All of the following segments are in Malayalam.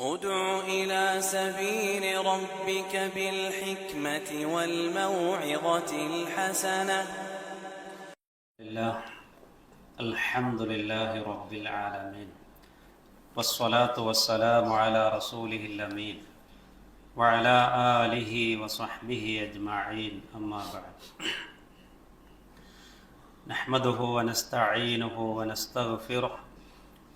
ادع إلى سبيل ربك بالحكمة والموعظة الحسنة. الله الحمد لله رب العالمين والصلاة والسلام على رسوله الأمين وعلى آله وصحبه أجمعين أما بعد. نحمده ونستعينه ونستغفره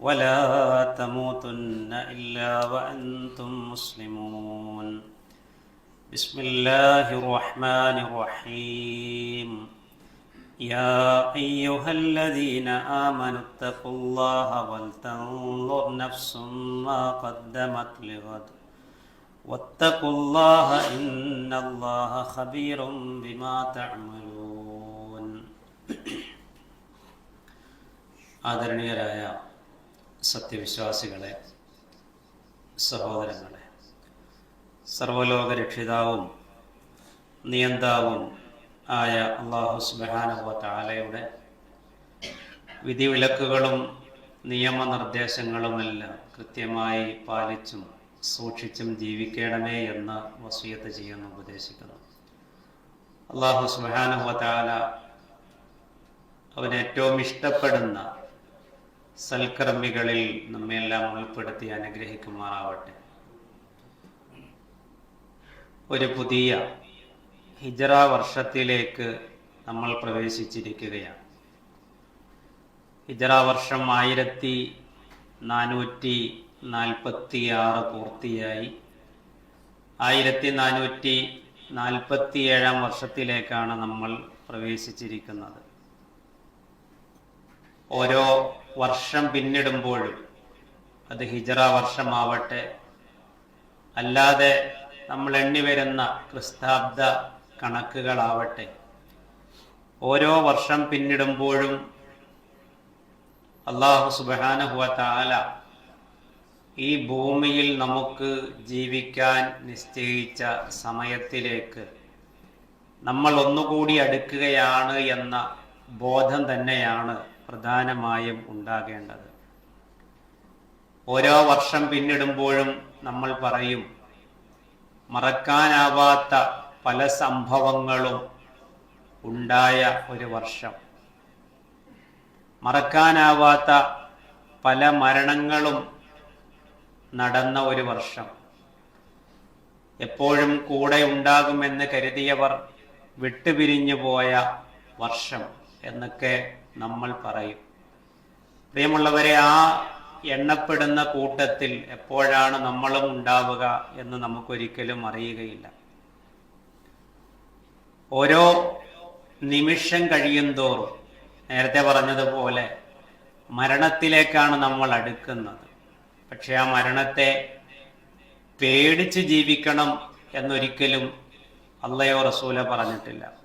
ولا تموتن إلا وأنتم مسلمون. بسم الله الرحمن الرحيم. يا أيها الذين آمنوا اتقوا الله ولتنظر نفس ما قدمت لغد. واتقوا الله إن الله خبير بما تعملون. آدرنيرايا. സത്യവിശ്വാസികളെ സഹോദരങ്ങളെ സർവലോക രക്ഷിതാവും നിയന്താവും ആയ അള്ളാഹു സുബാനുവ താലയുടെ വിധിവിലക്കുകളും നിയമനിർദ്ദേശങ്ങളുമെല്ലാം കൃത്യമായി പാലിച്ചും സൂക്ഷിച്ചും ജീവിക്കണമേ എന്ന് വസീയത്ത് ചെയ്യുന്ന ഉപദേശിക്കുന്നു. അള്ളാഹു സുബാനുവ താല അവൻ ഏറ്റവും ഇഷ്ടപ്പെടുന്ന സൽക്കർമ്മികളിൽ നമ്മെല്ലാം ഉൾപ്പെടുത്തി അനുഗ്രഹിക്കുമാറാവട്ടെ. ഒരു പുതിയ ഹിജറ വർഷത്തിലേക്ക് നമ്മൾ പ്രവേശിച്ചിരിക്കുകയാണ്. ഹിജറ വർഷം ആയിരത്തി നാനൂറ്റി നാൽപ്പത്തി ആറ് പൂർത്തിയായി. ആയിരത്തി നാനൂറ്റി നാൽപ്പത്തി ഏഴാം വർഷത്തിലേക്കാണ് നമ്മൾ പ്രവേശിച്ചിരിക്കുന്നത്. ഓരോ വർഷം പിന്നിടുമ്പോഴും അത് ഹിജറ വർഷമാവട്ടെ. അല്ലാതെ നമ്മൾ എണ്ണി വരുന്ന ക്രിസ്താബ്ദ കണക്കുകളാവട്ടെ. ഓരോ വർഷം പിന്നിടുമ്പോഴും അള്ളാഹു സുബാനഹുവ താല ഈ ഭൂമിയിൽ നമുക്ക് ജീവിക്കാൻ നിശ്ചയിച്ച സമയത്തിലേക്ക് നമ്മൾ ഒന്നുകൂടി അടുക്കുകയാണ് എന്ന ബോധം തന്നെയാണ് പ്രധാനമായും ഉണ്ടാകേണ്ടത്. ഓരോ വർഷം പിന്നിടുമ്പോഴും നമ്മൾ പറയും മറക്കാനാവാത്ത പല സംഭവങ്ങളും ഉണ്ടായ ഒരു വർഷം. മറക്കാനാവാത്ത പല മരണങ്ങളും നടന്ന ഒരു വർഷം. എപ്പോഴും കൂടെ ഉണ്ടാകുമെന്ന് കരുതിയവർ വിട്ടുപിരിഞ്ഞു പോയ വർഷം എന്നൊക്കെ നമ്മൾ പറയും. പ്രിയമുള്ളവരെ ആ എണ്ണപ്പെടുന്ന കൂട്ടത്തിൽ എപ്പോഴാണ് നമ്മളും ഉണ്ടാവുക എന്ന് നമുക്കൊരിക്കലും അറിയുകയില്ല. ഓരോ നിമിഷം കഴിയും തോറും നേരത്തെ പറഞ്ഞതുപോലെ മരണത്തിലേക്കാണ് നമ്മൾ അടുക്കുന്നത്. പക്ഷെ ആ മരണത്തെ പേടിച്ച് ജീവിക്കണം എന്നൊരിക്കലും അള്ളയോ റസൂല പറഞ്ഞിട്ടില്ല.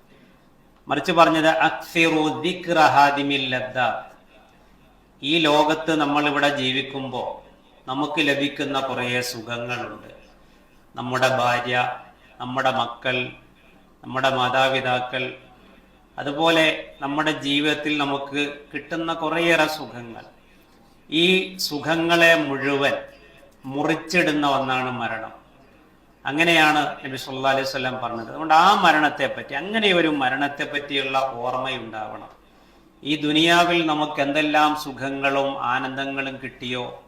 മറിച്ച് പറഞ്ഞത് ഈ ലോകത്ത് നമ്മൾ ഇവിടെ ജീവിക്കുമ്പോൾ നമുക്ക് ലഭിക്കുന്ന കുറേ സുഖങ്ങളുണ്ട്. നമ്മുടെ ഭാര്യ നമ്മുടെ മക്കൾ നമ്മുടെ മാതാപിതാക്കൾ അതുപോലെ നമ്മുടെ ജീവിതത്തിൽ നമുക്ക് കിട്ടുന്ന കുറേയേറെ സുഖങ്ങൾ. ഈ സുഖങ്ങളെ മുഴുവൻ മുറിച്ചിടുന്ന ഒന്നാണ് മരണം. അങ്ങനെയാണ് നബി സല്ലാ അലൈഹി സ്വലം പറഞ്ഞത്. അതുകൊണ്ട് ആ മരണത്തെ പറ്റി അങ്ങനെ ഒരു മരണത്തെ പറ്റിയുള്ള ഓർമ്മയുണ്ടാവണം. ഈ ദുനിയാവിൽ നമുക്ക് എന്തെല്ലാം സുഖങ്ങളും ആനന്ദങ്ങളും കിട്ടിയോ?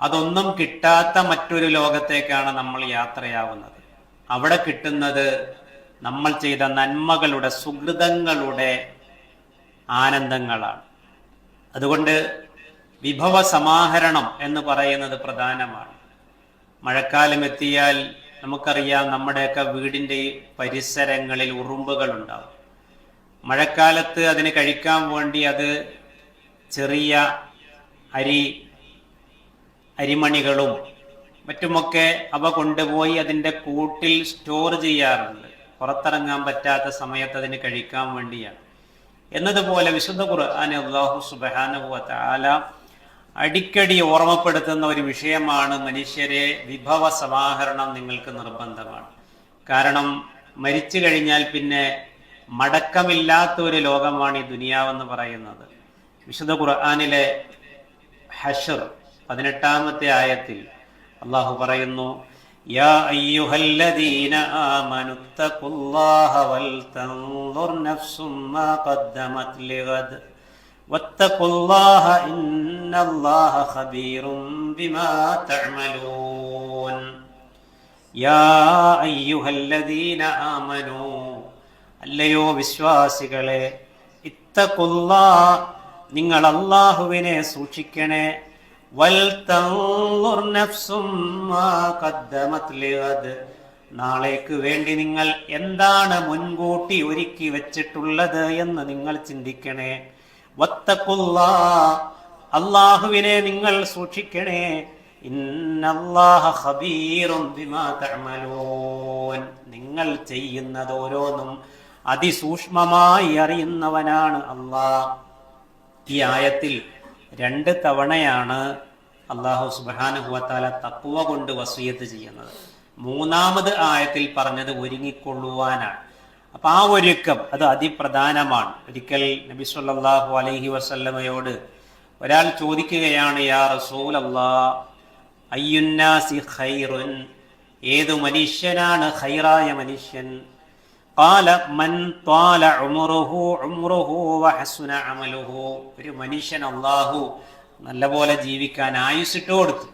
അതൊന്നും കിട്ടാത്ത മറ്റൊരു ലോകത്തേക്കാണ് നമ്മൾ യാത്രയാവുന്നത്. അവിടെ കിട്ടുന്നത് നമ്മൾ ചെയ്ത നന്മകളുടെ സുഹൃതങ്ങളുടെ ആനന്ദങ്ങളാണ്. അതുകൊണ്ട് വിഭവ സമാഹരണം എന്ന് പറയുന്നത് പ്രധാനമാണ്. മഴക്കാലം എത്തിയാൽ നമുക്കറിയാം നമ്മുടെയൊക്കെ വീടിന്റെ പരിസരങ്ങളിൽ ഉറുമ്പുകൾ ഉണ്ടാവും മഴക്കാലത്ത് അതിന് കഴിക്കാൻ വേണ്ടി അത് ചെറിയ അരി അരിമണികളും മറ്റുമൊക്കെ അവ കൊണ്ടുപോയി അതിന്റെ കൂട്ടിൽ സ്റ്റോർ ചെയ്യാറുണ്ട്. പുറത്തിറങ്ങാൻ പറ്റാത്ത സമയത്ത് അതിന് കഴിക്കാൻ വേണ്ടിയാണ്. എന്നതുപോലെ വിശുദ്ധ ഖുർആൻ അള്ളാഹു സുബാനുവ താല അടിക്കടി ഓർമ്മപ്പെടുത്തുന്ന ഒരു വിഷയമാണ് മനുഷ്യരെ വിഭവ സമാഹരണം നിങ്ങൾക്ക് നിർബന്ധമാണ്. കാരണം മരിച്ചു കഴിഞ്ഞാൽ പിന്നെ മടക്കമില്ലാത്ത ഒരു ലോകമാണ് ഈ ദുനിയാവെന്ന് പറയുന്നത്. വിശുദ്ധ ഖുർആാനിലെ ഹഷർ പതിനെട്ടാമത്തെ ആയത്തിൽ അള്ളാഹു പറയുന്നു യാ അയ്യുഹല്ലദീന വൽ മാ ഖദ്ദമത് വത്തഖുല്ലാഹ ഇന്നല്ലാഹ ഖബീറും ബിമാ തഅമലൂൻ. യാ അയ്യുഹല്ലദീന ആമനു. അല്ലയോ വിശ്വാസികളെ ഇത്തഖുല്ലാ നിങ്ങൾ അള്ളാഹുവിനെ സൂക്ഷിക്കണേ. വൽ നാളേക്ക് വേണ്ടി നിങ്ങൾ എന്താണ് മുൻകൂട്ടി ഒരുക്കി വെച്ചിട്ടുള്ളത് എന്ന് നിങ്ങൾ ചിന്തിക്കണേ. അള്ളാഹുവിനെ നിങ്ങൾ സൂക്ഷിക്കണേ. നിങ്ങൾ ചെയ്യുന്നത് ഓരോന്നും അതിസൂക്ഷ്മമായി അറിയുന്നവനാണ് അള്ളാഹ് ഈ ആയത്തിൽ രണ്ട് തവണയാണ് അള്ളാഹു സുബാനുഹുവത്താല തക്കുവ കൊണ്ട് വസൂയത്ത് ചെയ്യുന്നത്. മൂന്നാമത് ആയത്തിൽ പറഞ്ഞത് ഒരുങ്ങിക്കൊള്ളുവാനാണ്. അപ്പൊ ആ ഒരുക്കം അത് അതിപ്രധാനമാണ് ഒരിക്കൽ നബി സല്ലല്ലാഹു അലൈഹി വസല്ലമയോട് ഒരാൾ ചോദിക്കുകയാണ് യാ റസൂൽ അള്ളാ അയ്യുന്നാസി ഖൈറുൻ ഏതു മനുഷ്യനാണ് ഖൈറായ മനുഷ്യൻ قال من طال عمره عمره وحسن عمله ഒരു മനുഷ്യൻ അള്ളാഹു നല്ലപോലെ ജീവിക്കാൻ ആയുസ്സിട്ട് കൊടുത്തു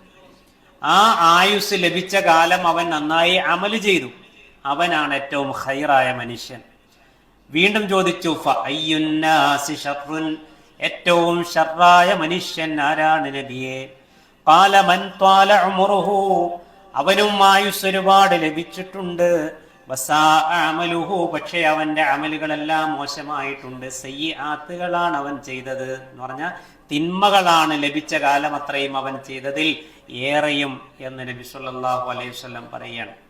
ആ ആയുസ് ലഭിച്ച കാലം അവൻ നന്നായി അമല് ചെയ്തു അവനാണ് ഏറ്റവും ഹൈറായ മനുഷ്യൻ. വീണ്ടും ചോദിച്ചു ഏറ്റവും ഷർറായ മനുഷ്യൻ ആരാണ് നബിയെ? കാല മൻ ത്വാല ഉമറുഹു. അവനും ആയുസ് ഒരുപാട് ലഭിച്ചിട്ടുണ്ട്. വസാ അമലുഹു പക്ഷേ അവന്റെ അമലുകളെല്ലാം മോശമായിട്ടുണ്ട്. സയ്യ ആത്തുകളാണ് അവൻ ചെയ്തത്. എന്ന് പറഞ്ഞാൽ തിന്മകളാണ് ലഭിച്ച കാലം അത്രയും അവൻ ചെയ്തതിൽ ഏറെയും എന്ന് നബി സല്ലല്ലാഹു അലൈഹി വസല്ലം പറയുകയാണ്.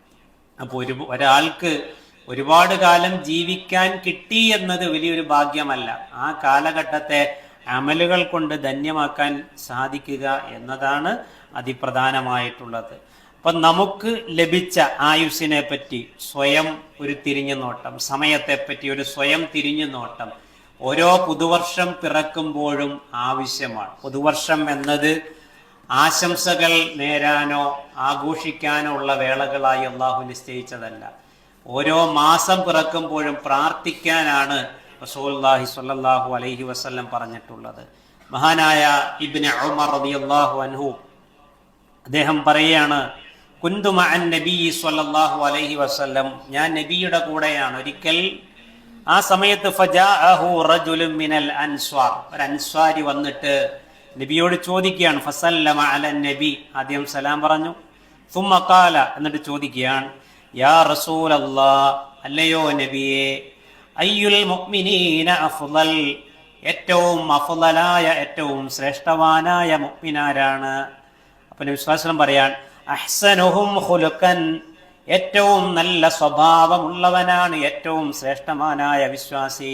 അപ്പോൾ ഒരു ഒരാൾക്ക് ഒരുപാട് കാലം ജീവിക്കാൻ കിട്ടി എന്നത് വലിയൊരു ഭാഗ്യമല്ല. ആ കാലഘട്ടത്തെ അമലുകൾ കൊണ്ട് ധന്യമാക്കാൻ സാധിക്കുക എന്നതാണ് അതിപ്രധാനമായിട്ടുള്ളത്. അപ്പം നമുക്ക് ലഭിച്ച ആയുസ്സിനെ പറ്റി സ്വയം ഒരു തിരിഞ്ഞു നോട്ടം സമയത്തെപ്പറ്റി ഒരു സ്വയം തിരിഞ്ഞു നോട്ടം ഓരോ പുതുവർഷം പിറക്കുമ്പോഴും ആവശ്യമാണ്. പുതുവർഷം എന്നത് ആശംസകൾ നേരാനോ ആഘോഷിക്കാനോ ഉള്ള വേളകളായി അള്ളാഹു നിശ്ചയിച്ചതല്ല. ഓരോ മാസം പിറക്കുമ്പോഴും പ്രാർത്ഥിക്കാനാണ് റസൂലുള്ളാഹി സ്വല്ലല്ലാഹു അലൈഹി വസ്ല്ലം പറഞ്ഞിട്ടുള്ളത്. മഹാനായ ഇബ്നു ഉമർ റളിയല്ലാഹു അൻഹു അദ്ദേഹം പറയുകയാണ് കുന്തുമ അൻ നബി സ്വല്ലല്ലാഹു അലൈഹി വസ്ല്ലം. ഞാൻ നബിയുടെ കൂടെയാണ്. ഒരിക്കൽ ആ സമയത്ത് ഫജാഅഹു റജുലും മിനൽ അൻസ്വാർ. ഒരു അൻസ്വാരി വന്നിട്ട് നബിയോട് ചോദിക്കുകയാണ് ഫസല്ലമ അല നബി. ആദ്യം സലാം പറഞ്ഞു. തുമ്മക്കാല എന്നിട്ട് ചോദിക്കുകയാണ് യാ റസൂൽ അല്ലയോ നബിയെ അയ്യുൽ മുഅ്മിനീന അഫ്ളൽ ഏറ്റവും അഫ്ളലായ ഏറ്റവും ശ്രേഷ്ഠവാനായ മുഅ്മിനാരാണ്. അപ്പൊ നബി വിശ്വാസം പറയാൻ അഹ്സനുഹും ഖുലുഖൻ. ഏറ്റവും നല്ല സ്വഭാവമുള്ളവനാണ് ഏറ്റവും ശ്രേഷ്ഠമാനായ വിശ്വാസി.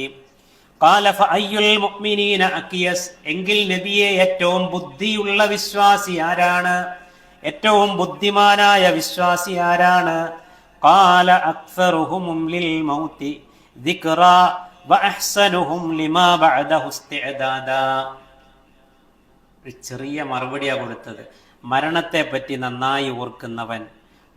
എങ്കിൽ നബിയെ ഏറ്റവും ബുദ്ധിയുള്ള വിശ്വാസി ആരാണ്? ഏറ്റവും ബുദ്ധിമാനായ വിശ്വാസി ആരാണ്? കാല ചെറിയ മറുപടിയാണ് കൊടുത്തത്. മരണത്തെ പറ്റി നന്നായി ഓർക്കുന്നവൻ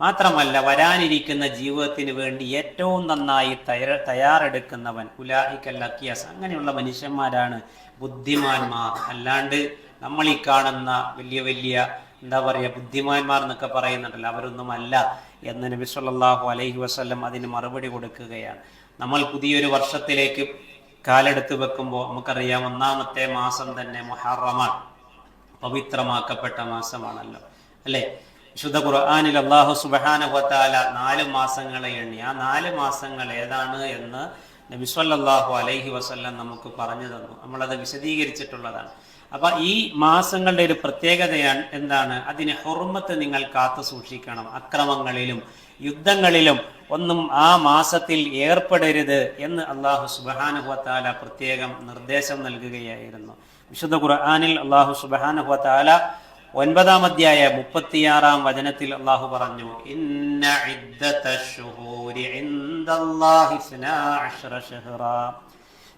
മാത്രമല്ല വരാനിരിക്കുന്ന ജീവിതത്തിന് വേണ്ടി ഏറ്റവും നന്നായി തയ്യാ തയ്യാറെടുക്കുന്നവൻ ഉലാഹിക്കൽ അക്കിയാസ് അങ്ങനെയുള്ള മനുഷ്യന്മാരാണ് ബുദ്ധിമാന്മാർ. അല്ലാണ്ട് നമ്മൾ ഈ കാണുന്ന വലിയ വലിയ എന്താ പറയുക ബുദ്ധിമാന്മാർ എന്നൊക്കെ പറയുന്നുണ്ടല്ലോ അവരൊന്നുമല്ല എന്ന് നബി സല്ലാഹു അലൈഹി വസല്ലം അതിന് മറുപടി കൊടുക്കുകയാണ്. നമ്മൾ പുതിയൊരു വർഷത്തിലേക്ക് കാലെടുത്ത് വെക്കുമ്പോൾ നമുക്കറിയാം ഒന്നാമത്തെ മാസം തന്നെ മുഹറമാണ്. പവിത്രമാക്കപ്പെട്ട മാസമാണല്ലോ. അല്ലേ? വിശുദ്ധ ഖുർആാനിൽ അള്ളാഹു സുബാനുഭത്താല നാല് മാസങ്ങളെ എണ്ണി. ആ നാല് മാസങ്ങൾ ഏതാണ് എന്ന് നബിസ്വല്ലാഹു അലൈഹി വസല്ലം നമുക്ക് പറഞ്ഞു തന്നു. നമ്മളത് വിശദീകരിച്ചിട്ടുള്ളതാണ്. അപ്പൊ ഈ മാസങ്ങളുടെ ഒരു പ്രത്യേകതയാണ് എന്താണ്? അതിനെ ഹുർമത്ത് നിങ്ങൾ കാത്തു സൂക്ഷിക്കണം. അക്രമങ്ങളിലും യുദ്ധങ്ങളിലും ഒന്നും ആ മാസത്തിൽ ഏർപ്പെടരുത് എന്ന് അള്ളാഹു സുബാനുഭത്താല പ്രത്യേകം നിർദ്ദേശം നൽകുകയായിരുന്നു. വിശുദ്ധ ഖുർആാനിൽ അള്ളാഹു സുബാനുഭത്താല ഒൻപതാം അധ്യായ മുപ്പത്തിയാറാം വചനത്തിൽ അള്ളാഹു പറഞ്ഞു ഇന്ന ഇദ്ദത്തശ്ശുഹൂരി ഇൻദല്ലാഹി ഇസ്നാ അശ്റ ശഹ്റാ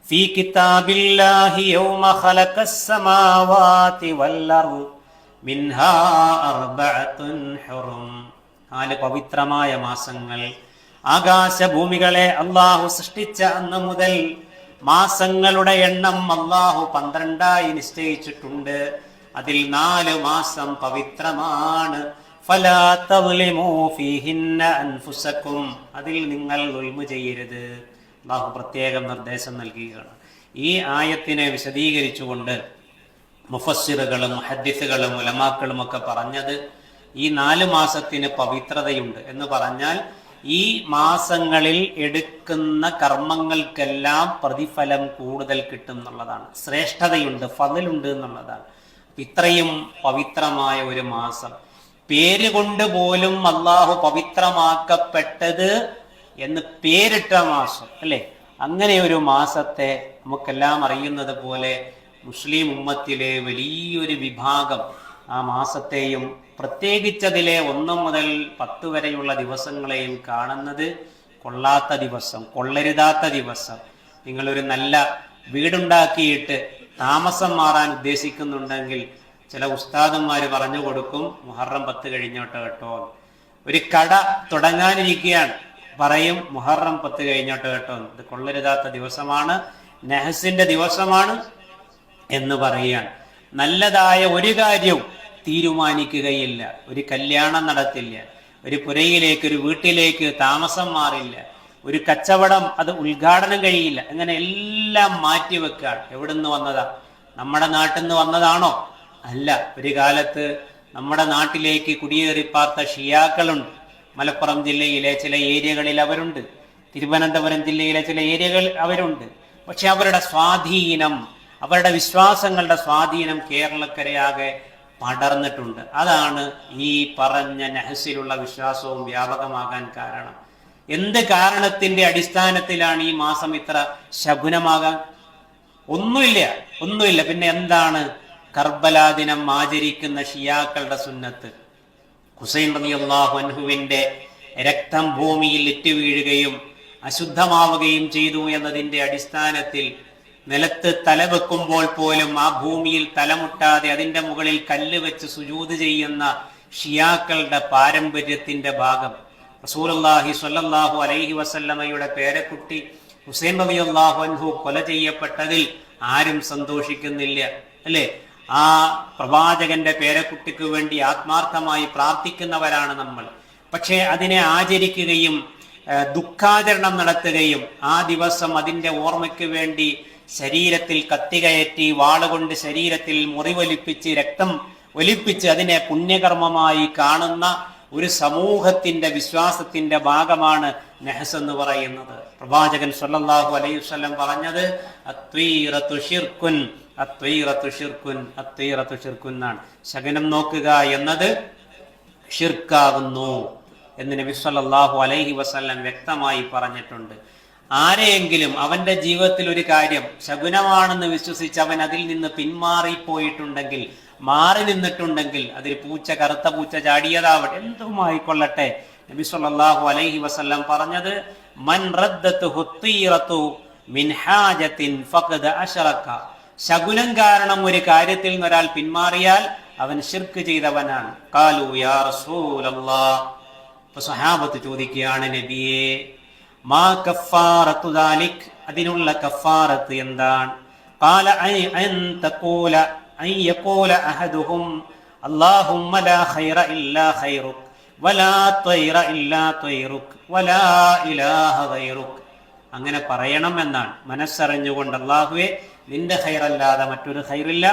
في كتاب الله يوم خلق السماوات والأرض منها أربعة حرم നാല് പവിത്രമായ മാസങ്ങൾ ആകാശഭൂമികളെ അള്ളാഹു സൃഷ്ടിച്ച അന്ന് മുതൽ മാസങ്ങളുടെ എണ്ണം അള്ളാഹു പന്ത്രണ്ടായി നിശ്ചയിച്ചിട്ടുണ്ട് അതിൽ നാല് മാസം പവിത്രമാണ്. അതിൽ നിങ്ങൾ ഉൽമ ചെയ്യരുത്. അള്ളാഹു പ്രത്യേകം നിർദ്ദേശം നൽകുകയാണ്. ഈ ആയത്തിനെ വിശദീകരിച്ചുകൊണ്ട് മുഫസ്സിറുകളും ഹദ്ദിസുകളും ഉലമാക്കളും ഒക്കെ പറഞ്ഞത് ഈ നാല് മാസത്തിന് പവിത്രതയുണ്ട് എന്ന് പറഞ്ഞാൽ ഈ മാസങ്ങളിൽ എടുക്കുന്ന കർമ്മങ്ങൾക്കെല്ലാം പ്രതിഫലം കൂടുതൽ കിട്ടും എന്നുള്ളതാണ്. ശ്രേഷ്ഠതയുണ്ട് ഫതിലുണ്ട് എന്നുള്ളതാണ്. ഇത്രയും പവിത്രമായ ഒരു മാസം. പേര് കൊണ്ട് പോലും അള്ളാഹു പവിത്രമാക്കപ്പെട്ടത് എന്ന് പേരിട്ട മാസം അല്ലെ? അങ്ങനെ ഒരു മാസത്തെ നമുക്കെല്ലാം അറിയുന്നത് പോലെ മുസ്ലിം ഉമ്മത്തിലെ വലിയൊരു വിഭാഗം ആ മാസത്തെയും പ്രത്യേകിച്ചതിലെ ഒന്ന് മുതൽ പത്ത് വരെയുള്ള ദിവസങ്ങളെയും കാണുന്നത് കൊള്ളാത്ത ദിവസം കൊള്ളരുതാത്ത ദിവസം. നിങ്ങളൊരു നല്ല വീടുണ്ടാക്കിയിട്ട് താമസം മാറാൻ ഉദ്ദേശിക്കുന്നുണ്ടെങ്കിൽ ചില ഉസ്താദന്മാർ പറഞ്ഞു കൊടുക്കും മുഹറം പത്ത് കഴിഞ്ഞോട്ട് കേട്ടോ. ഒരു കട തുടങ്ങാനിരിക്കുകയാണ് പറയും മുഹറം പത്ത് കഴിഞ്ഞോട്ട് കേട്ടോ. ഇത് കൊള്ളരുതാത്ത ദിവസമാണ് നെഹസിന്റെ ദിവസമാണ് എന്ന് പറയുകയാണ്. നല്ലതായ ഒരു കാര്യവും തീരുമാനിക്കുകയില്ല. ഒരു കല്യാണം നടത്തില്ല. ഒരു പുരയിലേക്ക് ഒരു വീട്ടിലേക്ക് താമസം മാറില്ല. ഒരു കച്ചവടം അത് ഉദ്ഘാടനം കഴിയില്ല. അങ്ങനെ എല്ലാം മാറ്റി വെക്കുകയാണ് എവിടുന്ന് വന്നതാ? നമ്മുടെ നാട്ടിൽ നിന്ന് വന്നതാണോ? അല്ല. ഒരു കാലത്ത് നമ്മുടെ നാട്ടിലേക്ക് കുടിയേറിപ്പാർത്ത ഷിയാക്കളുണ്ട്. മലപ്പുറം ജില്ലയിലെ ചില ഏരിയകളിൽ അവരുണ്ട്. തിരുവനന്തപുരം ജില്ലയിലെ ചില ഏരിയകൾ അവരുണ്ട്. പക്ഷെ അവരുടെ സ്വാധീനം അവരുടെ വിശ്വാസങ്ങളുടെ സ്വാധീനം കേരളക്കരയാകെ പടർന്നിട്ടുണ്ട്. അതാണ് ഈ പറഞ്ഞ നഹസിലുള്ള വിശ്വാസവും വ്യാപകമാകാൻ കാരണം. എന്ത് കാരണത്തിന്റെ അടിസ്ഥാനത്തിലാണ് ഈ മാസം ഇത്ര ശകുനമാകാൻ? ഒന്നുമില്ല ഒന്നുമില്ല. പിന്നെ എന്താണ്? കർബലാ ദിനം ആചരിക്കുന്ന ഷിയാക്കളുടെ സുന്നത്ത്. ഹുസൈൻ റളിയല്ലാഹു അൻഹുവിന്റെ രക്തം ഭൂമിയിൽ ഇറ്റുവീഴുകയും അശുദ്ധമാവുകയും ചെയ്തു എന്നതിന്റെ അടിസ്ഥാനത്തിൽ നിലത്ത് തല വെക്കുമ്പോൾ പോലും ആ ഭൂമിയിൽ തലമുട്ടാതെ അതിന്റെ മുകളിൽ കല്ല് വെച്ച് സുജൂത് ചെയ്യുന്ന ഷിയാക്കളുടെ പാരമ്പര്യത്തിന്റെ ഭാഗം. റസൂലുള്ളാഹി സ്വല്ലല്ലാഹു അലൈഹി വസല്ലമയുടെ പേരക്കുട്ടി ഹുസൈൻ റളിയല്ലാഹു അൻഹു കൊല ചെയ്യപ്പെട്ടതിൽ ആരും സന്തോഷിക്കുന്നില്ല അല്ലേ? ആ പ്രവാചകന്റെ പേരക്കുട്ടിക്ക് വേണ്ടി ആത്മാർത്ഥമായി പ്രാർത്ഥിക്കുന്നവരാണ് നമ്മൾ. പക്ഷേ അതിനെ ആചരിക്കുകയും ദുഃഖാചരണം നടത്തുകയും ആ ദിവസം അതിന്റെ ഓർമ്മയ്ക്ക് വേണ്ടി ശരീരത്തിൽ കത്തികയറ്റി വാളുകൊണ്ട് ശരീരത്തിൽ മുറിവലിപ്പിച്ച് രക്തം ഒലിപ്പിച്ച് അതിനെ പുണ്യകർമ്മമായി കാണുന്ന ഒരു സമൂഹത്തിന്റെ വിശ്വാസത്തിന്റെ ഭാഗമാണ് നെഹസ് എന്ന് പറയുന്നത്. പ്രവാചകൻ സല്ലല്ലാഹു അലൈഹി വസല്ലം പറഞ്ഞത് അത്വീറത്തു ഷിർക്കുൻ അത്വീറത്തു ഷിർക്കുൻ അത്വീറത്തു ഷിർക്കുൻ എന്നാണ്. ശകനം നോക്കുക എന്നത് ഷിർക്കാകുന്നു എന്ന് നബി സല്ലല്ലാഹു അലൈഹി വസല്ലം വ്യക്തമായി പറഞ്ഞിട്ടുണ്ട്. ആരെയെങ്കിലും അവന്റെ ജീവിതത്തിൽ ഒരു കാര്യം ശകുനമാണെന്ന് വിശ്വസിച്ച് അവൻ അതിൽ നിന്ന് പിന്മാറിപ്പോയിട്ടുണ്ടെങ്കിൽ മാറി നിന്നിട്ടുണ്ടെങ്കിൽ അതിൽ പൂച്ച കറുത്ത പൂച്ച ചാടിയതാവട്ടെ എന്തുമായിക്കൊള്ളട്ടെ. നബി സല്ലല്ലാഹു അലൈഹി വസല്ലം പറഞ്ഞത് മൻ റദ്ദത്തു മിൻ ഹാജത്തിൻ ഫഖദ അശറക ശകുനം കാരണം ഒരു കാര്യത്തിൽ നിന്ന് ഒരാൾ പിന്മാറിയാൽ അവൻ ഷിർക്ക് ചെയ്തവനാണ്. കാലു യാ റസൂലല്ലാഹ് സഹാബത്ത് ചോദിക്കുകയാണ് നബിയെ മാ കഫാറത്തു ദാലിക് അതിനുള്ള കഫാറത്ത് എന്താണ് قال أي أن تقول أن يقول أحدهم اللهم لا خير إلا خيرك ولا طير إلا طيرك ولا إله غيرك അങ്ങനെ പറയണം എന്നാണ് മനസ്സറിഞ്ഞുകൊണ്ട് അള്ളാഹുവെ നിന്റെ ഖൈറല്ലാതെ മറ്റൊരു ഹൈറില്ല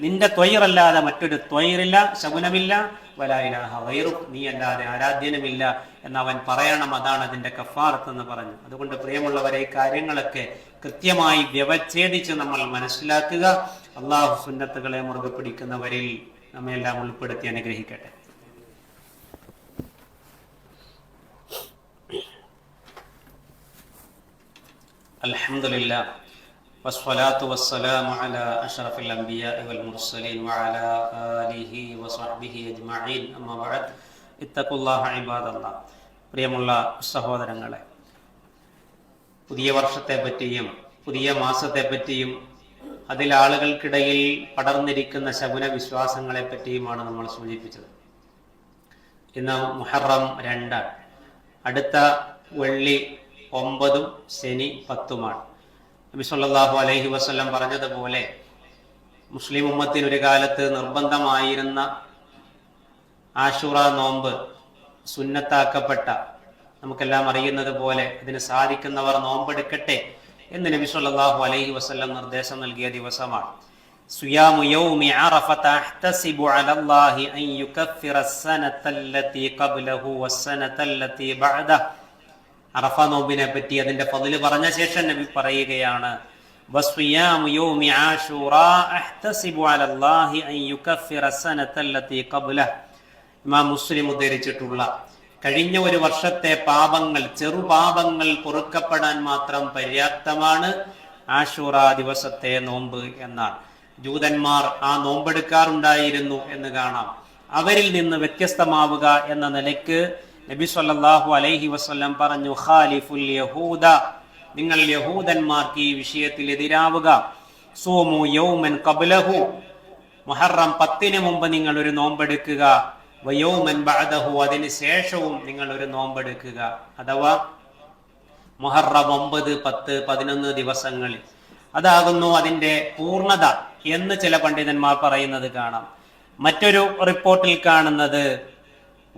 നിന്റെ ത്വയറല്ലാതെ മറ്റൊരു ത്വയറില്ല. ശകുനമില്ല. വലായിലാഹ വൈറു നീ അല്ലാതെ ആരാധ്യനുമില്ല എന്ന് അവൻ പറയണം. അതാണ് അതിന്റെ കഫാറത്ത് എന്ന് പറഞ്ഞു അതുകൊണ്ട് പ്രിയമുള്ളവരെ കാര്യങ്ങളൊക്കെ കൃത്യമായി വ്യവച്ഛേദിച്ച് നമ്മൾ മനസ്സിലാക്കുക. അള്ളാഹു സുന്നത്തുകളെ മുറുകെ പിടിക്കുന്നവരിൽ നമ്മെല്ലാം ഉൾപ്പെടുത്തി അനുഗ്രഹിക്കട്ടെ. അലഹമില്ല والصلاة والسلام على أشرف الأنبياء والمرسلين وعلى آله وصحبه أجمعين أما بعد اتقوا الله عباد الله പ്രിയമുള്ള സഹോദരങ്ങളെ പുതിയ വർഷത്തെ പറ്റിയും പുതിയ മാസത്തെ പറ്റിയും അതിൽ ആളുകൾക്കിടയിൽ പടർന്നിരിക്കുന്ന ശകുന വിശ്വാസങ്ങളെ പറ്റിയുമാണ് നമ്മൾ സൂചിപ്പിച്ചത് ഇന്ന് മുഹറം രണ്ടാണ് അടുത്ത വെള്ളി ഒമ്പതും ശനി പത്തുമാണ് നബിസ്വല്ലാഹു അലൈഹി വസ്ലം പറഞ്ഞതുപോലെ മുസ്ലിം ഉമ്മത്തിന് ഒരു കാലത്ത് നിർബന്ധമായിരുന്ന ആഷുറ നോമ്പ് സുന്നത്താക്കപ്പെട്ട നമുക്കെല്ലാം അറിയുന്നത് പോലെ അതിന് സാധിക്കുന്നവർ നോമ്പെടുക്കട്ടെ എന്ന് നബിസ്വല്ലാഹു അലൈഹി വസല്ലം നിർദ്ദേശം നൽകിയ ദിവസമാണ്. സുയാമു യൗമി അലല്ലാഹി അൻ ഖബ്ലഹു അറഫ നോമ്പിനെ പറ്റി അതിന്റെ പതിൽ പറഞ്ഞ ശേഷം നബി പറയുകയാണ് ഇമാം മുസ്ലിം ഉദ്ധരിച്ചിട്ടുള്ള കഴിഞ്ഞ ഒരു വർഷത്തെ പാപങ്ങൾ ചെറുപാപങ്ങൾ പൊറുക്കപ്പെടാൻ മാത്രം പര്യാപ്തമാണ് ആഷൂറ ദിവസത്തെ നോമ്പ് എന്നാണ്. ജൂതന്മാർ ആ നോമ്പെടുക്കാറുണ്ടായിരുന്നു എന്ന് കാണാം. അവരിൽ നിന്ന് വ്യത്യസ്തമാവുക എന്ന നിലയ്ക്ക് നബി സല്ലാഹു അലൈഹി വസല്ലം പറഞ്ഞു ഖാലിഫുൽ യഹൂദ നിങ്ങൾ യഹൂദന്മാർക്ക് ഈ വിഷയത്തിൽ എതിരാവുക. സോമു യൗമൻ കബലഹു മുഹറം പത്തിന് മുമ്പ് നിങ്ങൾ ഒരു നോമ്പെടുക്കുക. വയോമൻ ബഅദഹു അതിന് ശേഷവും നിങ്ങൾ ഒരു നോമ്പെടുക്കുക. അഥവാ മുഹറം ഒമ്പത് പത്ത് പതിനൊന്ന് ദിവസങ്ങളിൽ അതാകുന്നു അതിന്റെ പൂർണത എന്ന് ചില പണ്ഡിതന്മാർ പറയുന്നത് കാണാം. മറ്റൊരു റിപ്പോർട്ടിൽ കാണുന്നത്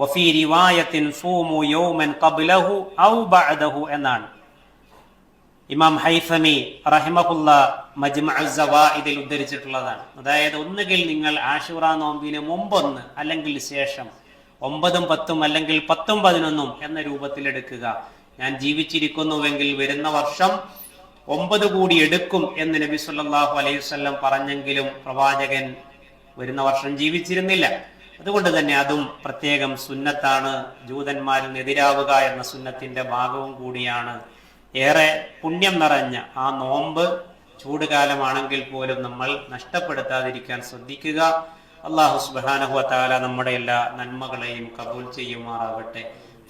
വഫി റിവായത്തിൻ സൂമു യൗമൻ ഖബ്ലഹു ഔ ബഅദഹു എന്നാണ്. ഇമാം ഹൈഫമി റഹിമഹുല്ല ഇതിൽ ഉദ്ധരിച്ചിട്ടുള്ളതാണ്. അതായത് ഒന്നുകിൽ നിങ്ങൾ ആഷുറ നോമ്പിന് മുമ്പൊന്ന് അല്ലെങ്കിൽ ശേഷം ഒമ്പതും പത്തും അല്ലെങ്കിൽ പത്തും പതിനൊന്നും എന്ന രൂപത്തിൽ എടുക്കുക. ഞാൻ ജീവിച്ചിരിക്കുന്നുവെങ്കിൽ വരുന്ന വർഷം ഒമ്പത് കൂടി എടുക്കും എന്ന് നബി സല്ലല്ലാഹു അലൈഹി വസല്ലം പറഞ്ഞെങ്കിലും പ്രവാചകൻ വരുന്ന വർഷം ജീവിച്ചിരുന്നില്ല. അതുകൊണ്ട് തന്നെ അതും പ്രത്യേകം സുന്നത്താണ്. ജൂതന്മാരിൽ എതിരാവുക എന്ന സുന്നത്തിന്റെ ഭാഗവും കൂടിയാണ്. ഏറെ പുണ്യം നിറഞ്ഞ ആ നോമ്പ് ചൂടുകാലമാണെങ്കിൽ പോലും നമ്മൾ നഷ്ടപ്പെടുത്താതിരിക്കാൻ ശ്രദ്ധിക്കുക. അള്ളാഹു സുബാനഹു താല നമ്മുടെ എല്ലാ നന്മകളെയും കബൂൽ ചെയ്യുമാറാവട്ടെ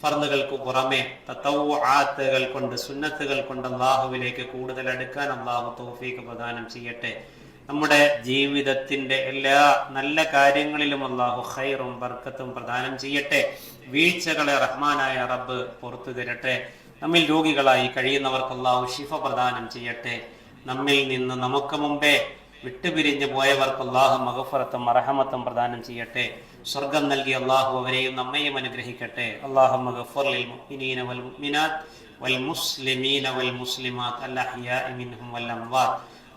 ഫർദുകൾക്ക് പുറമെ തത്തൗആത്തുകൾ കൊണ്ട് സുന്നത്തുകൾ കൊണ്ട് അള്ളാഹുവിലേക്ക് കൂടുതൽ അടുക്കാൻ അള്ളാഹു തോഫീക്ക് പ്രദാനം ചെയ്യട്ടെ. നമ്മുടെ ജീവിതത്തിന്റെ എല്ലാ നല്ല കാര്യങ്ങളിലും അള്ളാഹു ഹൈറും ബർക്കത്തും പ്രദാനം ചെയ്യട്ടെ. വീഴ്ചകളെ റഹ്മാനായ റബ്ബ് പുറത്തു തരട്ടെ. നമ്മിൽ രോഗികളായി കഴിയുന്നവർക്ക് അള്ളാഹു ഷിഫ പ്രദാനം ചെയ്യട്ടെ. നമ്മിൽ നിന്ന് നമുക്ക് മുമ്പേ വിട്ടുപിരിഞ്ഞു പോയവർക്ക് അള്ളാഹു മഹഫറത്തും അറഹമത്തും പ്രദാനം ചെയ്യട്ടെ. സ്വർഗം നൽകി അള്ളാഹു അവരെയും നമ്മയും അനുഗ്രഹിക്കട്ടെ. അള്ളാഹു മഗഫുർലിൽ മുഅ്മിനീന വൽ വൽ മുസ്ലിമീന വൽ മുസ്ലിമാത്ത് അല്ലഹിയാഇ മിൻഹും വൽ